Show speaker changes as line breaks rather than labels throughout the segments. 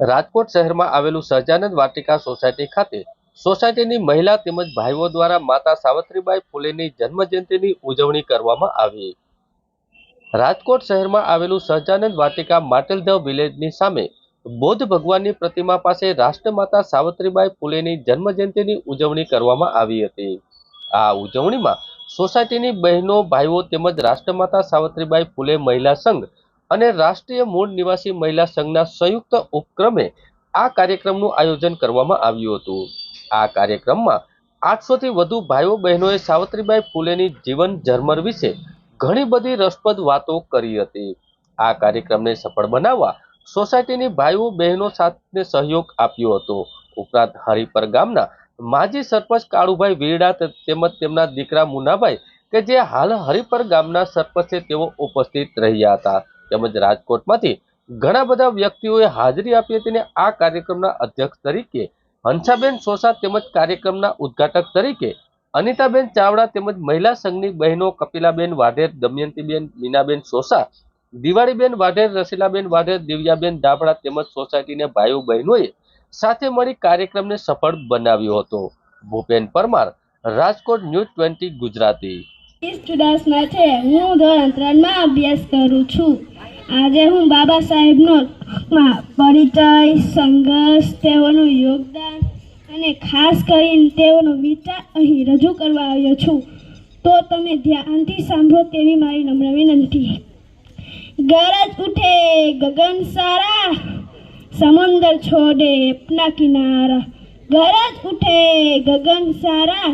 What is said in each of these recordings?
રાજકોટ શહેરમાં આવેલું સહજાનંદ વાટિકા સોસાયટી ખાતે સોસાયટીની મહિલા તેમજ ભાઈઓ દ્વારા માતા સાવત્રીબાઈ ફૂલેની જન્મજયંતિની ઉજવણી કરવામાં આવી. રાજકોટ શહેરમાં આવેલું સહજાનંદ વાટિકા માટેલધવ વિલેજની સામે બૌદ્ધ ભગવાનની પ્રતિમા પાસે રાષ્ટ્રમાતા સાવત્રીબાઈ ફૂલેની જન્મજયંતિની ઉજવણી કરવામાં આવી હતી. આ ઉજવણીમાં સોસાયટીની બહેનો, ભાઈઓ તેમજ રાષ્ટ્રમાતા સાવત્રીબાઈ ફૂલે મહિલા સંઘ અને રાષ્ટ્રીય મૂળ નિવાસી મહિલા સંઘના સંયુક્ત ઉપક્રમે આ કાર્યક્રમનું આયોજન કરવામાં આવ્યું હતું. આ કાર્યક્રમમાં આઠસોથી વધુ ભાઈઓ બહેનોએ સાવત્રીબાઈ ફૂલેની જીવન ઝરમર વિશે ઘણી બધી રસપ્રદ વાતો કરી હતી. આ કાર્યક્રમને સફળ બનાવવા સોસાયટીની ભાઈઓ બહેનો સાથે સહયોગ આપ્યો હતો. ઉપરાંત હરિપર ગામના માજી સરપંચ કાળુભાઈ વીરડા તેમજ તેમના દીકરા મુનાભાઈ કે જે હાલ હરિપર ગામના સરપંચ તેઓ ઉપસ્થિત રહ્યા હતા. તેમજ રાજકોટમાંથી ઘણા બધા વ્યક્તિઓએ હાજરી આપી હતી અને આ કાર્યક્રમના અધ્યક્ષ તરીકે, હંસાબેન સોસા તેમજ કાર્યક્રમના ઉદ્ઘાટક તરીકે, અનિતાબેન ચાવડા તેમજ મહિલા સંઘની બહેનો કપિલાબેન વાઢેર, દમયંતીબેન મીનાબેન સોસા, દિવાળીબેન વાઢેર, રસીલાબેન વાઢેર, દિવ્યાબેન ડાબડા તેમજ સોસાયટીના ભાઈઓ બહેનોએ સાથે મળી કાર્યક્રમને સફળ બનાવ્યો હતો. Bhupen Parmar, Rajkot news
twenty Gujarati. છે હું ધોરણ ત્રણમાં અભ્યાસ કરું છું. આજે હું બાબા સાહેબનો પરિચય, સંઘર્ષ, તેઓનું યોગદાન અને ખાસ કરીને તેઓનો વિચાર અહીં રજૂ કરવા આવ્યો છું. તો તમે ધ્યાનથી સાંભળો તેવી મારી નમ્ર વિનંતી. ગરજ ઉઠે, ગગન સારા, સમુદર છોડે અપના કિનારા. ગરજ ઉઠે, ગગન સારા,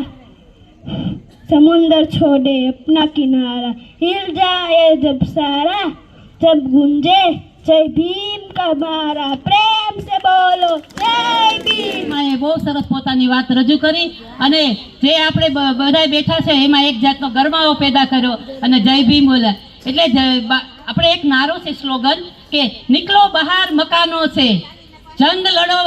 સમુદર છોડે અપના કિનારા. હિલ જાય જબ સારા. जब गूंजे जय भीम का मारा प्रेम से बोलो जय भीम
એ બહુ સરસ પોતાની વાત રજૂ કરી અને જે આપણે બ- બધાય બેઠા છે એમાં એક જાતનો ગરમાવો પેદા કર્યો અને જય ભીમ બોલ્યા એટલે જ- બા- આપણે એક નારો છે સ્લોગન કે નીકળો બહાર મકાનો છે જંગ લડો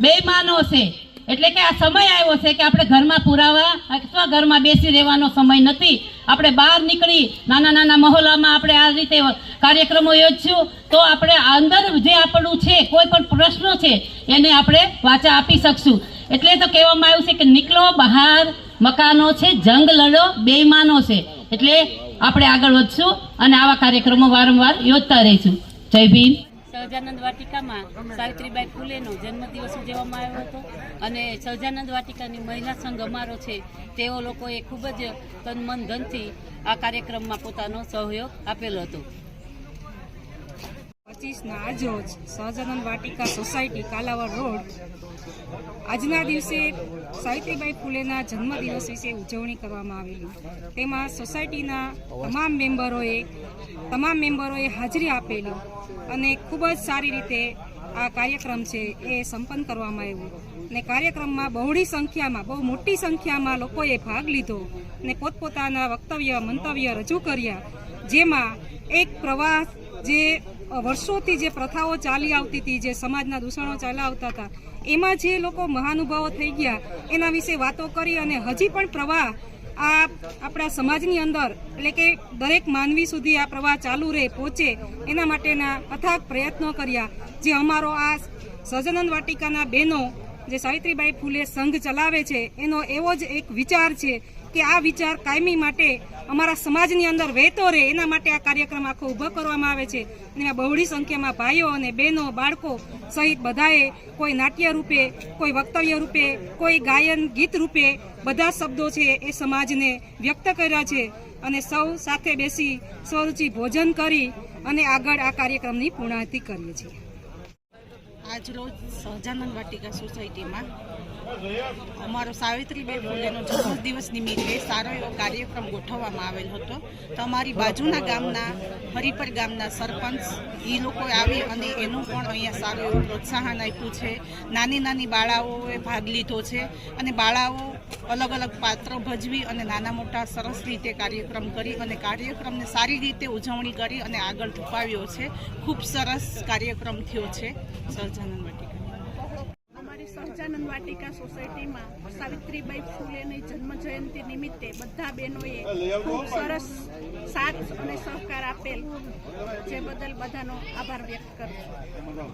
બેમાનો છે એટલે કે આ સમય આવ્યો છે કે આપણે ઘરમાં પુરાવા અથવા ઘરમાં બેસી રહેવાનો સમય નથી આપણે બહાર નીકળી નાના નાના મહોલ્લામાં આપણે આ રીતે કાર્યક્રમો યોજશું, તો આપણે અંદર જે આપણું છે, કોઈ પણ પ્રશ્નો છે, એને આપણે વાચા આપી શકશું. એટલે તો કહેવામાં આવ્યું છે કે નીકળો બહાર, મકાનો છે, જંગ લડો, બેઈમાનો છે. એટલે આપણે આગળ વધશું અને આવા કાર્યક્રમો વારંવાર યોજતા રહીશું. જય ભીમ.
સહજાનંદ વાટિકામાં સાવિત્રીબાઈ ફૂલેનો જન્મદિવસ ઉજવવામાં આવ્યો હતો અને સહજાનંદ વાટિકાની મહિલા સંઘ અમારો છે, તેઓ લોકોએ ખૂબ જ તન મન ધનથી આ કાર્યક્રમમાં પોતાનો સહયોગ આપેલો હતો.
પચીસના આજરોજ સહજાનંદ વાટિકા સોસાયટી કાલાવડ રોડ આજના દિવસે સાવિત્રીબાઈ ફૂલેના જન્મદિવસ વિશે ઉજવણી કરવામાં આવેલી. તેમાં સોસાયટીના તમામ મેમ્બરોએ તમામ મેમ્બરોએ હાજરી આપેલી અને ખૂબ જ સારી રીતે આ કાર્યક્રમ છે એ સંપન્ન કરવામાં આવ્યો. અને કાર્યક્રમમાં બહોળી સંખ્યામાં, બહુ મોટી સંખ્યામાં લોકોએ ભાગ લીધો અને પોતપોતાના વક્તવ્ય, મંતવ્ય રજૂ કર્યા. જેમાં એક પ્રવાસ જે વર્ષોથી જે પ્રથાઓ ચાલી આવતી હતી, જે સમાજના દૂષણો ચાલ્યા આવતા હતા, એમાં જે લોકો મહાનુભાવો થઈ ગયા, એના વિશે વાતો કરી અને હજી પણ પ્રવાહ આ આપણા સમાજની અંદર, એટલે કે દરેક માનવી સુધી આ પ્રવાહ ચાલુ રહે, પહોંચે, એના માટેના અથાગ પ્રયત્નો કર્યા, જે અમારો આ સહજાનંદ વાટિકાના બહેનો, જે સાવિત્રીબાઈ ફૂલે સંઘ ચલાવે છે, એનો એવો જ એક વિચાર છે કે આ વિચાર કાયમી માટે અમારા સમાજની અંદર વહેતો રહે, એના માટે આ કાર્યક્રમ આખો ઊભો કરવામાં આવે છે. અને આ બહોળી સંખ્યામાં ભાઈઓ અને બહેનો, બાળકો સહિત બધાએ કોઈ નાટ્ય રૂપે, કોઈ વક્તવ્ય રૂપે, કોઈ ગાયન ગીત રૂપે બધા શબ્દો છે એ સમાજને વ્યક્ત કર્યા છે. અને સૌ સાથે બેસી સ્વરૂચિ ભોજન કરી અને આગળ આ કાર્યક્રમની પૂર્ણાહતિ કરીએ છીએ.
આજરોજ સહજાનંદ વાટિકા સોસાયટીમાં અમારો સાવિત્રીબાઈ ફૂલેનો જન્મદિવસ નિમિત્તે સારો એવો કાર્યક્રમ ગોઠવવામાં આવેલ હતો. તો અમારી બાજુના ગામના, હરિપર ગામના સરપંચ એ લોકો આવી અને એનું પણ અહીંયા સારું એવું પ્રોત્સાહન આપ્યું છે. નાની નાની બાળાઓએ ભાગ લીધો છે અને બાળાઓ અલગ અલગ પાત્રો ભજવી અને નાના મોટા સરસ રીતે કાર્યક્રમ કરી અને કાર્યક્રમને સારી રીતે ઉજવણી કરી અને આગળ ધપાવ્યો છે. ખૂબ સરસ કાર્યક્રમ થયો છે. વાટિકા
અમારી સહજાનંદ વાટિકા સોસાયટીમાં સાવિત્રીબાઈ ફૂલેની જન્મ જયંતિ નિમિત્તે બધા બહેનોએ ખૂબ સરસ સાથ અને સહકાર આપેલ, જે બદલ બધાનો આભાર વ્યક્ત કરું છું.